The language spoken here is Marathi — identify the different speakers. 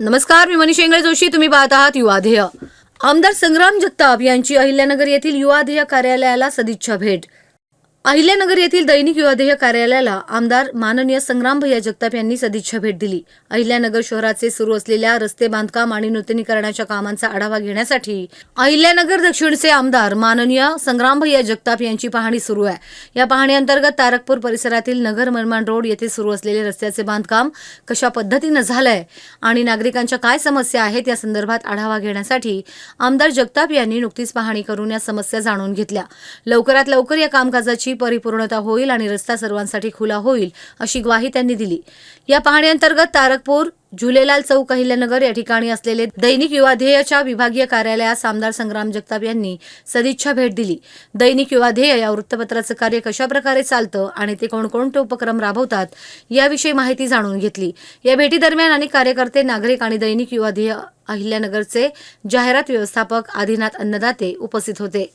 Speaker 1: नमस्कार मी मनीष इंगळे जोशी. तुम्ही पाहत आहात युवाध्येय आमदार संग्राम जगताप यांची अहिल्यानगर येथील युवाध्येय कार्यालयाला सदिच्छा भेट. अहिल्यानगर येथील दैनिक युवादेह कार्यालयाला आमदार माननीय संग्राम भैया जगताप यांनी सदिच्छा भेट दिली. अहिल्यानगर शहराचे सुरू असलेल्या रस्ते बांधकाम आणि नूतनीकरणाच्या कामांचा आढावा घेण्यासाठी अहिल्यानगर दक्षिणचे आमदार माननीय संग्राम भैया जगताप यांची पाहणी सुरू आहे. या पाहणीअंतर्गत तारकपूर परिसरातील नगर मनमाड रोड येथे सुरू असलेले रस्त्याचे बांधकाम कशा पद्धतीनं झालंय आणि नागरिकांच्या काय समस्या आहेत या संदर्भात आढावा घेण्यासाठी आमदार जगताप यांनी नुकतीच पाहणी करून या समस्या जाणून घेतल्या. लवकरात लवकर या कामकाजाची परिपूर्णता होईल आणि रस्ता सर्वांसाठी खुला होईल अशी ग्वाही त्यांनी दिली. या पाहणीअंतर्गत तारकपूर झुलेलाल चौक अहिल्यानगर या ठिकाणी असलेले दैनिक युवाध्येयच्या विभागीय कार्यालयास आमदार संग्राम जगताप यांनी सदिच्छा भेट दिली. दैनिक युवाध्येय या वृत्तपत्राचं कार्य कशा प्रकारे चालतं आणि ते कोणकोणते उपक्रम राबवतात याविषयी माहिती जाणून घेतली. या भेटीदरम्यान अनेक कार्यकर्ते नागरिक आणि दैनिक युवाध्येय अहिल्यानगरचे जाहिरात व्यवस्थापक आदिनाथ अन्नदाते उपस्थित होते.